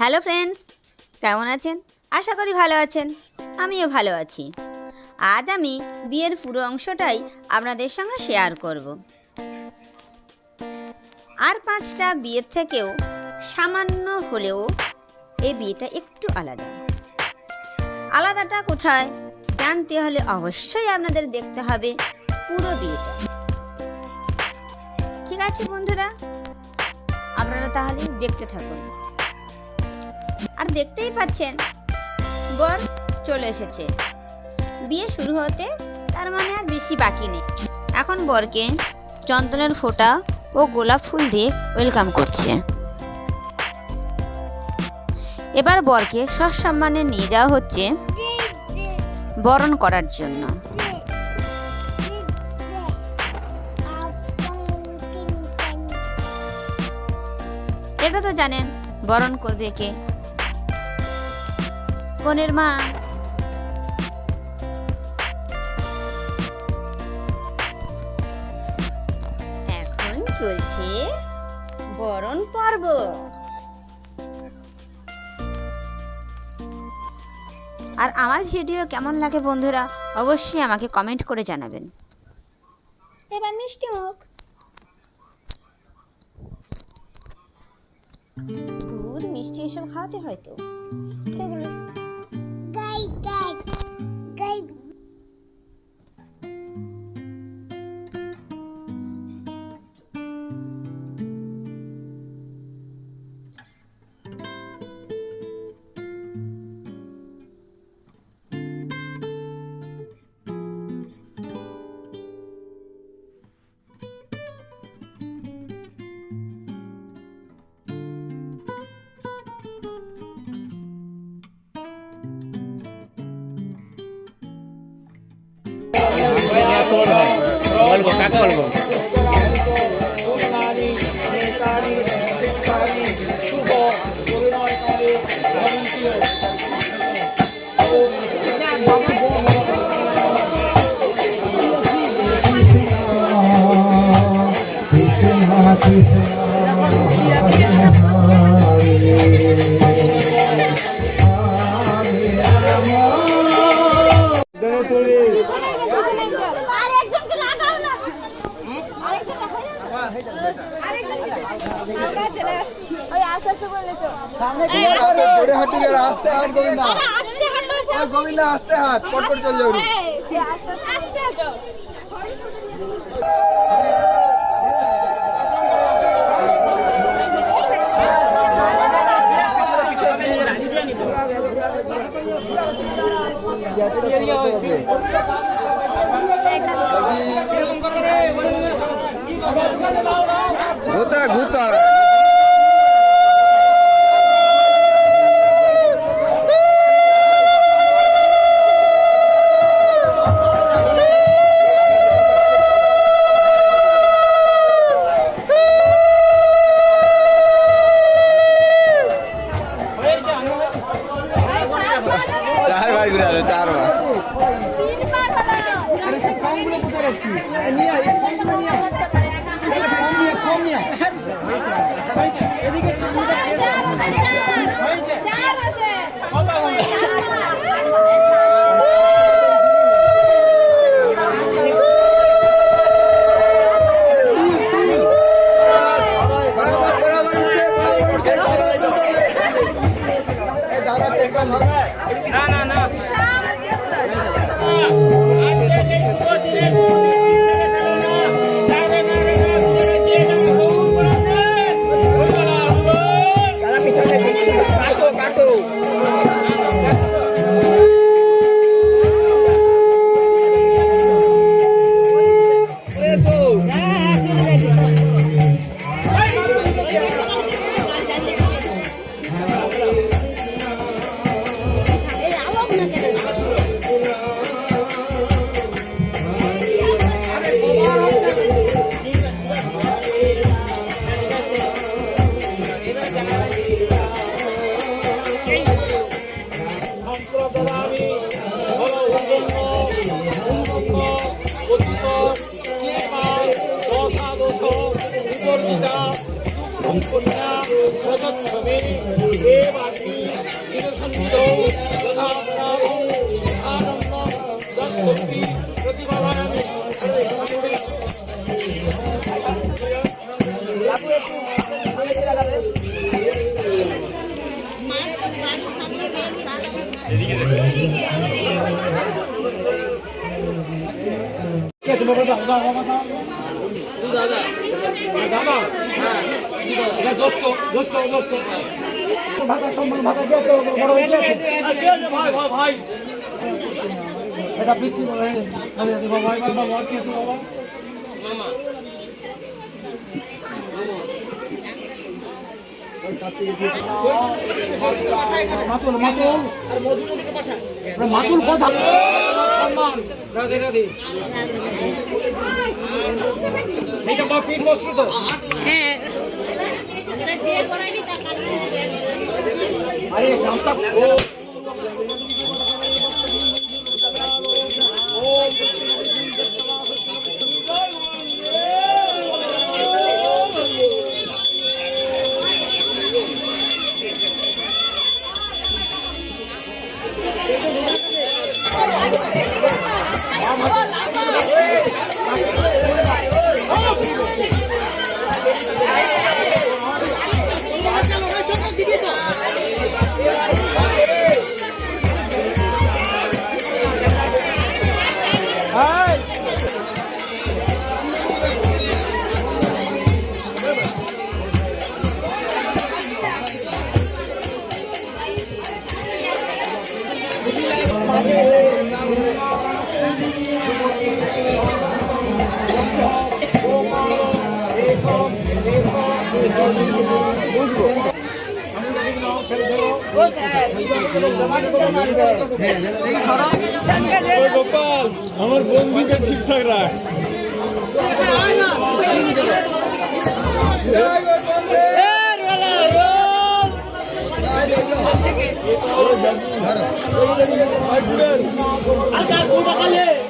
Hello friends, কেমন আছেন? আশা করি ভালো আছেন। আমিও ভালো আছি। আজ আমি বিয়ের পুরো অংশটাই আপনাদের সঙ্গে শেয়ার করব। আর পাঁচটা বিয়ের থেকেও সামান্য হলেও এই বিয়েটা একটু আলাদা। আলাদাটা কোথায় জানতে হলে অবশ্যই আপনাদের দেখতে হবে পুরো বিয়েটা। ঠিক আছে বন্ধুরা, আপনারা তাহলে দেখতে থাকুন। আর দেখতেই পাচ্ছেন বর চলে এসেছে। বিয়ে শুরু হতে তার মানে আর বেশি বাকি নেই। এখন বরকে চন্দনের ফোঁটা ও গোলাপ ফুল দিয়ে ওয়েলকাম করছে। এবার বরকে সসম্মানে নিয়ে যাওয়া হচ্ছে বরণ করার জন্য। এটা তো জানেন, বরণ করবে কে? কনের মা। এখন চলছে বরণ পর্ব। আর আমার ভিডিও কেমন লাগে বন্ধুরা অবশ্যই আমাকে কমেন্ট করে জানাবেন। এবার মিষ্টি মুখ। দুধ মিষ্টি এসব খাওয়াতে হয়তো সেগুলো solo. Colgo, está. হাঁটু গেলে আস্তে হাট গোবিন্দা। ওই গোবিন্দা আস্তে হাট পট পট চল হবে ঘুতা ঘুতা। তৎশক্তি প্রতিভাবায়ামি দাদা হ্যাঁ এটা দোস্ত দোস্ত দোস্ত ভাতা সম্মান ভাতা দিয়ে বড় হয়ে ভাই ভাই ভাই এটা বৃত্তি বলে আরে বাবা ভাই বাবা কি আছে বাবা? মাতুল মাতুল। মাতুল কথা সম্মান। রাধে রাধে। এইটা তো। হ্যাঁ। আরে নামটা ও গোপাল আমার বন্ধুকে ঠিকঠাক রাখ Krishna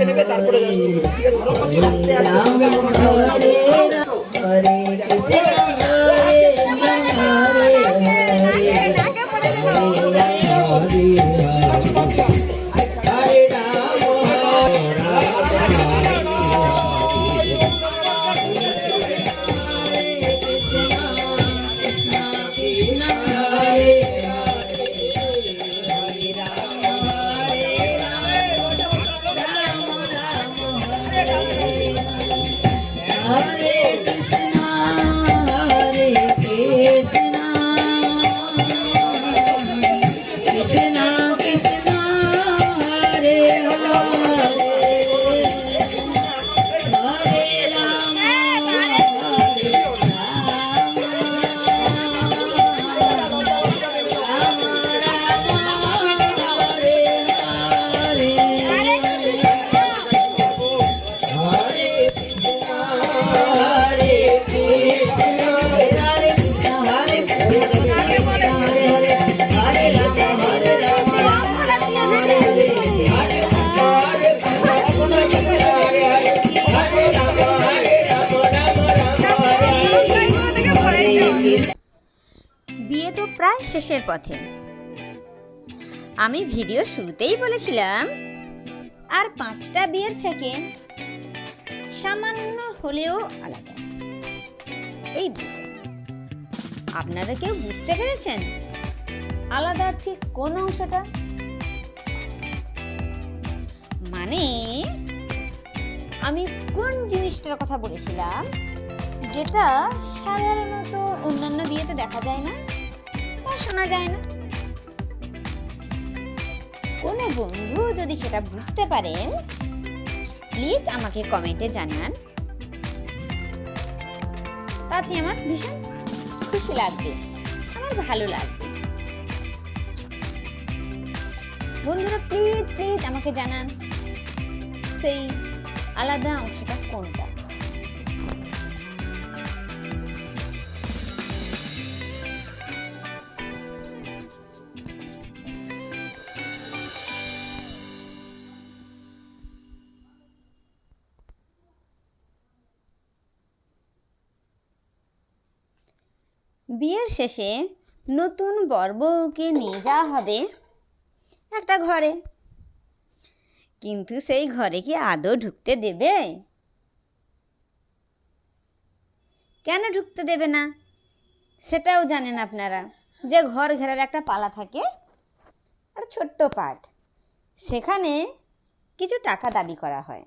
দেখে নেবে তারপরে just ঠিক আছে আস্তে আস্তে শেষের পথে। আমি ভিডিও শুরুতেই বলেছিলাম, আর পাঁচটা বিয়ের থেকে সামান্য হলেও আলাদা। এই আপনারা কেউ বুঝতে পেরেছেন আলাদা ঠিক কোন অংশটা? মানে আমি কোন জিনিসটার কথা বলেছিলাম, যেটা সাধারণত অন্যান্য বিয়েতে দেখা যায় না? শোনা যায় না। কোনো বন্ধু যদি সেটা বুঝতে পারেন প্লিজ আমাকে কমেন্টে জানান। তাতে আমার ভীষণ খুশি লাগবে, আমার ভালো লাগবে। বন্ধুরা প্লিজ প্লিজ আমাকে জানান, সেই আলাদা অংশটা কোনটা? বিয়ের শেষে নতুন বরবউকে নিয়ে যাওয়া হবে একটা ঘরে। কিন্তু সেই ঘরে কি আদৌ ঢুকতে দেবে? কেন ঢুকতে দেবে না? সেটাও জানেন আপনারা। যে ঘর ঘেরার একটা পালা থাকে আর ছোট্ট পাট, সেখানে কিছু টাকা দাবি করা হয়।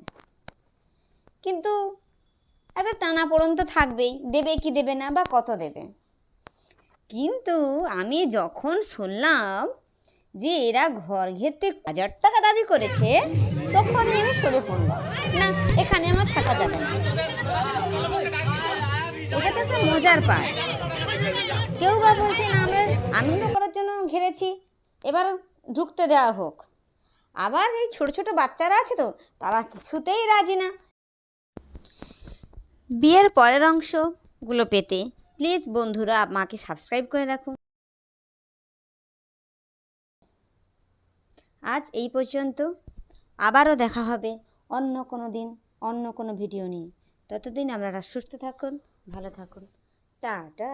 কিন্তু একটা টানা পড়ন তো থাকবেই, দেবে কি দেবে না বা কত দেবে? কিন্তু আমি যখন শুনলাম যে এরা ঘর ঘেরতে হাজার টাকা দাবি করেছে, তখন আমি সরে পড়লাম। না, এখানে আমার থাকা যাবে না। এটা তো একটা মজার পার্ট কেউ বা বলছে, না, আমরা আনন্দ করার জন্য ঘেরেছি। এবার ঢুকতে দেওয়া হোক। আবার এই ছোট ছোট বাচ্চারা আছে তো, তারা কিছুতেই রাজি না। বিয়ের পরের অংশগুলো পেতে প্লিজ বন্ধুরা আমাকে সাবস্ক্রাইব করে রাখুন আজ এই পর্যন্ত। আবারও দেখা হবে অন্য কোনো দিন, অন্য কোনো ভিডিও নিয়ে। ততদিন আপনারা সুস্থ থাকুন, ভালো থাকুন। টাটা।